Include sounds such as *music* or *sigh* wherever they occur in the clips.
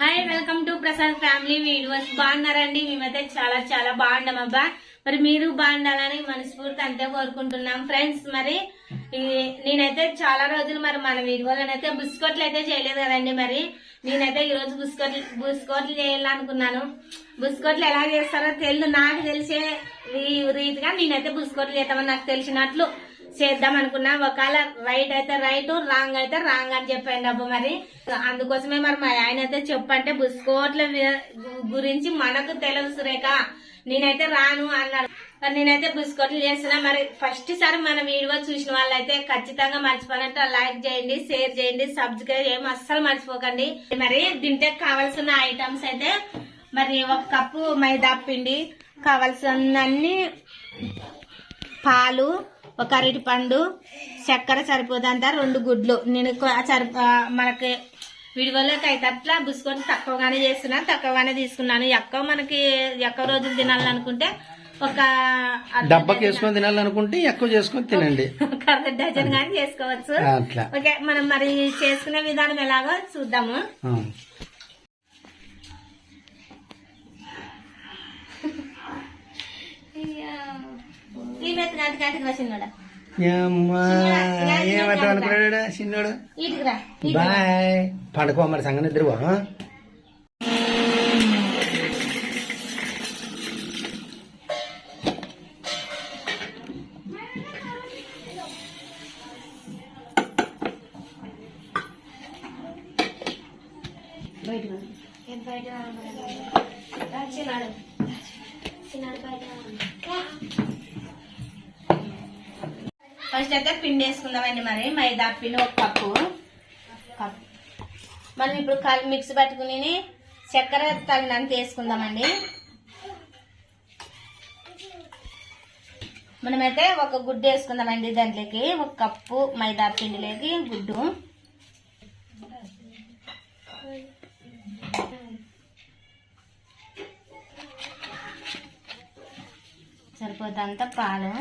Hi welcome to Prasad family videos బాగున్నారండి? మేమైతే చాలా చాలా బాగున్నాం అబ్బా. మరి మీరు బాగుండాలని మనస్ఫూర్తి అంతే కోరుకుంటున్నాం. ఫ్రెండ్స్ మరి ఈ- నేనైతే చాలా రోజులు మరి మన వీడియోలోనైతే బిస్కెట్లు అయితే చేయలేదు కదండి మరి. నేనైతే ఈ రోజు బిస్కెట్లు బిస్కెట్లు చేయాలనుకున్నాను. బిస్కెట్లు ఎలా చేస్తారో తెలియదు నాకు తెలిసే రీ- రీతిగా నేనైతే బిస్కెట్లు చేద్దామని నాకు తెలిసినట్లు చేద్దాం అనుకున్నా. ఒకవేళ రైట్ అయితే రైట్ రాంగ్ అయితే రాంగ్ అని చెప్పాను అబ్బా మరి. అందుకోసమే మరి మా ఆయన అయితే చెప్పంటే బుస్కోట్ల గురించి మనకు తెలుసు సురేఖ. నేనైతే రాను అన్నాడు. మరి నేనైతే బుస్కోట్లు చేస్తున్నా. మరి ఫస్ట్ సారి మన వీడియో చూసిన వాళ్ళైతే ఖచ్చితంగా మర్చిపోనట్టు లైక్ చేయండి షేర్ చేయండి సబ్స్క్రైబ్ చేయడం అస్సలు మర్చిపోకండి. మరి దీంట్లో కావాల్సిన ఐటమ్స్ అయితే మరి ఒక కప్పు మైదా పిండి కావాల్సిన అన్ని పాలు ఒక అరటి పండు చక్కెర సరిపోదంట రెండు గుడ్లు. నేను సరి మనకి విడివలోకి అయితే అట్లా బిస్కెట్ తక్కువగానే చేస్తున్నాను తక్కువగానే తీసుకున్నాను. ఎక్కువ మనకి ఎక్కువ రోజులు తినాలనుకుంటే ఒక అర్ధ డబ్బాకి వేసుకొని తినాలనుకుంటే ఎక్కువ చేసుకొని తినండి. ఒక అర్ధ డజన్ కానీ చేసుకోవచ్చు. ఓకే మనం మరి చేసుకునే విధానం ఎలాగో చూద్దాము. *laughs* ఏమంటావు అనుకున్నాడు చిన్నోడు ఇటుకు రా బాయ్ పడుకో మరి సంగతి ఇద్దరు బయటకు రా. ఏం బయట రా. రా, చిన్నాడు. చిన్నాడు బయట. ఫస్ట్ అయితే పిండి వేసుకుందామండి మరి. మైదా పిండి ఒక కప్పు. కప్పు మనం ఇప్పుడు కల్ మిక్స్ పట్టుకుని చక్కెర తగినంత వేసుకుందామండి. మనమైతే ఒక గుడ్డు వేసుకుందామండి దాంట్లోకి. ఒక కప్పు మైదా పిండిలోకి గుడ్డు. సరిపోతంత పాలు.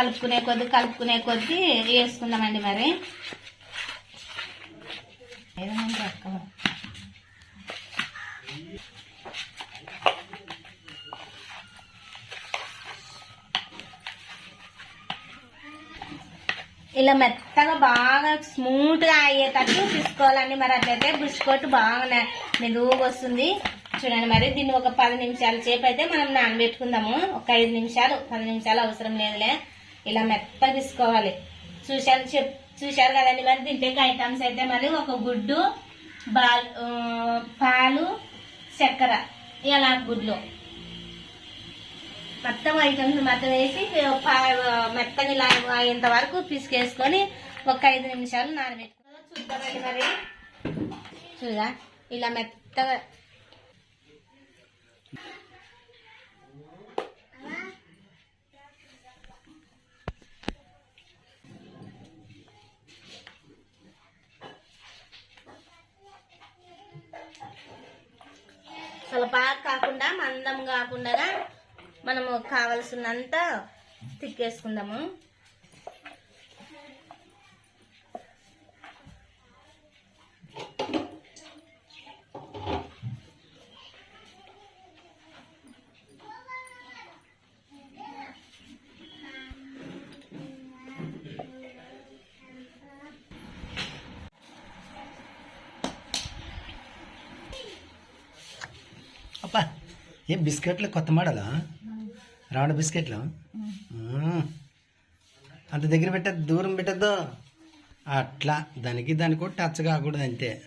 కలుపుకునే కొద్ది కలుపుకునే కొద్ది వేసుకుందామండి మరి. ఇలా మెత్తగా బాగా స్మూత్గా అయ్యేటట్టు తీసుకోవాలండి మరి. అట్లయితే బిస్కెట్ బాగా మెదువుగా వస్తుంది. చూడండి మరి దీన్ని ఒక పది నిమిషాల సేపు అయితే మనం నానబెట్టుకుందాము. ఒక ఐదు నిమిషాలు పది నిమిషాలు అవసరం లేదులే. ఇలా మెత్తగా తీసుకోవాలి. చూశారు చెప్ చూశారు కదండి మరి? దీంట్లోకి ఐటమ్స్ అయితే మరి ఒక గుడ్డు బాల్ పాలు చక్కెర ఇలా గుడ్లు. మొత్తం ఐటమ్స్ మొత్తం వేసి పా- మెత్తగా ఇలా అయ్యేంత వరకు పిసికేసుకొని ఒక ఐదు నిమిషాలు నానబెట్టుకుని చూద్దామండి మరి. చూడా ఇలా మెత్తగా చాలా బాగా కాకుండా మందం కాకుండా మనము కావలసినంత తిక్కేసుకుందాము. అబ్బా ఏం బిస్కెట్లు కొత్త మోడలా? రౌండ్ బిస్కెట్లు? అంత దగ్గర పెట్టద్దు దూరం పెట్టద్దు. అట్లా దానికి దానికి కూడా టచ్ కాకూడదు అంతే.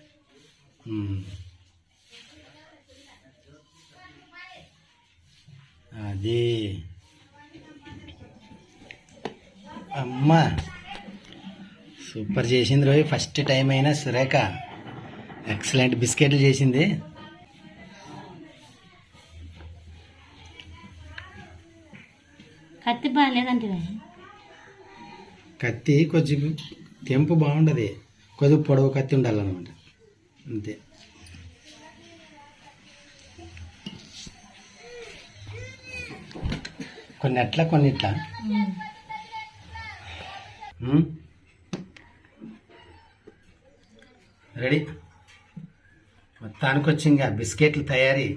అది. అమ్మా సూపర్ చేసింది రోజు ఫస్ట్ టైం అయినా సురేఖ. ఎక్సలెంట్ బిస్కెట్లు చేసింది. కత్తి బాగాలేదంటే కత్తి కొంచెం తెంపు బాగుండదు. కొద్దిగా పొడవు కత్తి ఉండాలన్నమాట. అంతే. కొన్ని అట్లా కొన్ని ఇట్లా. రెడీ. మొత్తానికి వచ్చి ఇంకా బిస్కెట్లు తయారీ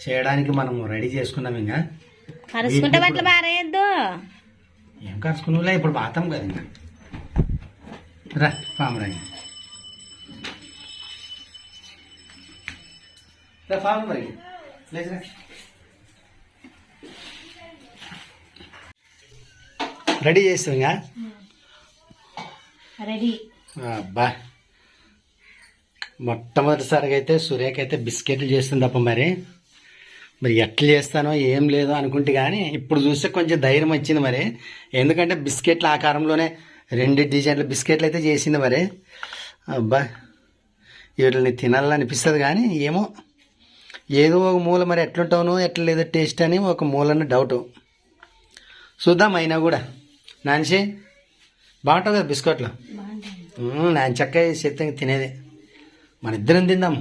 చేయడానికి మనం రెడీ చేసుకున్నాం ఇంకా. కరుచుకుంటే బట్టలు బారేయద్దు ఏం కలుసుకున్నా ఇప్పుడు బాతాం కదా రా ఫామ్ రా లేచురా. రెడీ చేస్తాం ఇంకా రెడీ. అబ్బా. మొట్టమొదటిసారిగా అయితే సూర్యకి అయితే బిస్కెట్లు చేస్తుంది తప్ప మరి. మరి ఎట్లా చేస్తానో ఏం లేదో అనుకుంటే కానీ ఇప్పుడు చూస్తే కొంచెం ధైర్యం వచ్చింది మరి. ఎందుకంటే బిస్కెట్ల ఆకారంలోనే రెండు డిజైన్ల బిస్కెట్లు అయితే చేసింది మరి. అబ్బా వీటిని తినాలనిపిస్తుంది కానీ ఏమో. ఏదో ఒక మూల మరి ఎట్లుంటావునో ఎట్లా లేదో టేస్ట్ అని ఒక మూలన్న డౌట్ చూద్దాం అయినా కూడా. నాన్సి బాగుంటుంది కదా బిస్కెట్లు? నేను చక్క చేస్తే తినేది. మన ఇద్దరం తిందాం.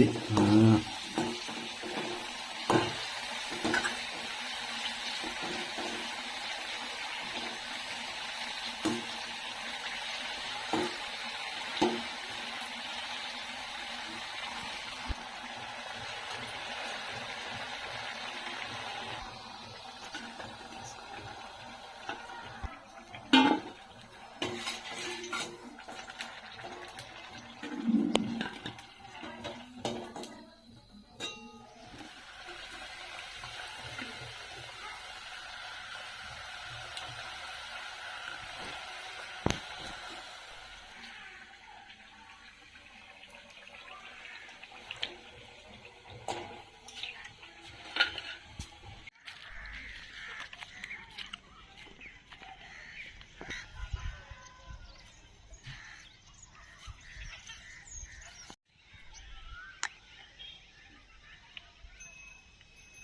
Allez,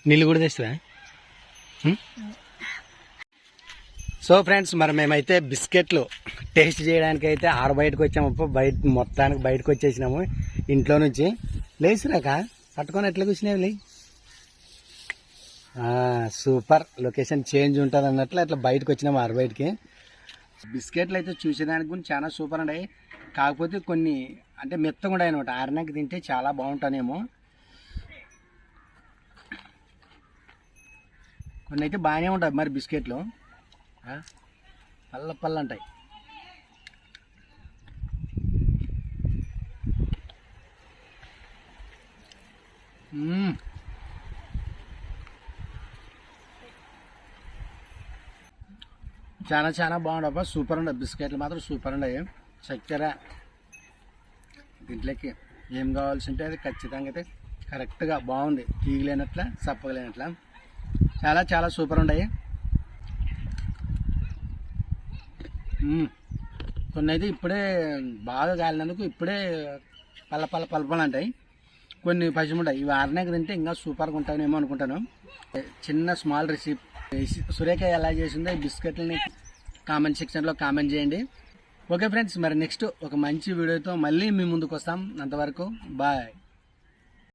నీళ్ళు కూడా తెస్తావా? సో ఫ్రెండ్స్ మరి మేమైతే బిస్కెట్లు టేస్ట్ చేయడానికి అయితే ఆరు బయటకు వచ్చాము. బయట మొత్తానికి బయటకు వచ్చేసినాము ఇంట్లో నుంచి. లేచినాక పట్టుకొని ఎట్లా కూర్చునేవి లే? సూపర్. లొకేషన్ చేంజ్ ఉంటుంది అన్నట్లు అట్లా బయటకు వచ్చినాము ఆరు బయటకి. బిస్కెట్లు అయితే చూసేదానికి కూడా చాలా సూపర్ ఉన్నాయి కాకపోతే కొన్ని అంటే మెత్తగా ఉన్నాయి అనమాట ఆరినాక తింటే చాలా బాగుంటానేమో. కొన్ని అయితే బాగానే ఉంటాయి మరి బిస్కెట్లు. పల్ల పల్ల ఉంటాయి చాలా చాలా బాగుండబ్బా సూపర్ ఉండదు బిస్కెట్లు మాత్రం సూపర్ ఉండవు. చక్కెర దీంట్లోకి ఏం కావాల్సి ఉంటే అది ఖచ్చితంగా అయితే కరెక్ట్గా బాగుంది. తీగలేనట్ల సప్పగలేనట్ల. చాలా చాలా సూపర్ ఉన్నాయి. కొన్ని అయితే ఇప్పుడే బాగా కాలినందుకు ఇప్పుడే పల్ల పల్ల పలపలు అంటాయి. కొన్ని పచ్చిమి ఉంటాయి. ఇవి ఆరినాక తింటే ఇంకా సూపర్గా ఉంటాయేమో అనుకుంటాను. చిన్న స్మాల్ రెసిపీ. సురేఖ ఎలా చేసిందో ఈ బిస్కెట్లని కామెంట్ సెక్షన్లో కామెంట్ చేయండి. ఓకే ఫ్రెండ్స్ మరి నెక్స్ట్ ఒక మంచి వీడియోతో మళ్ళీ మీ ముందుకు వస్తాం. అంతవరకు బాయ్.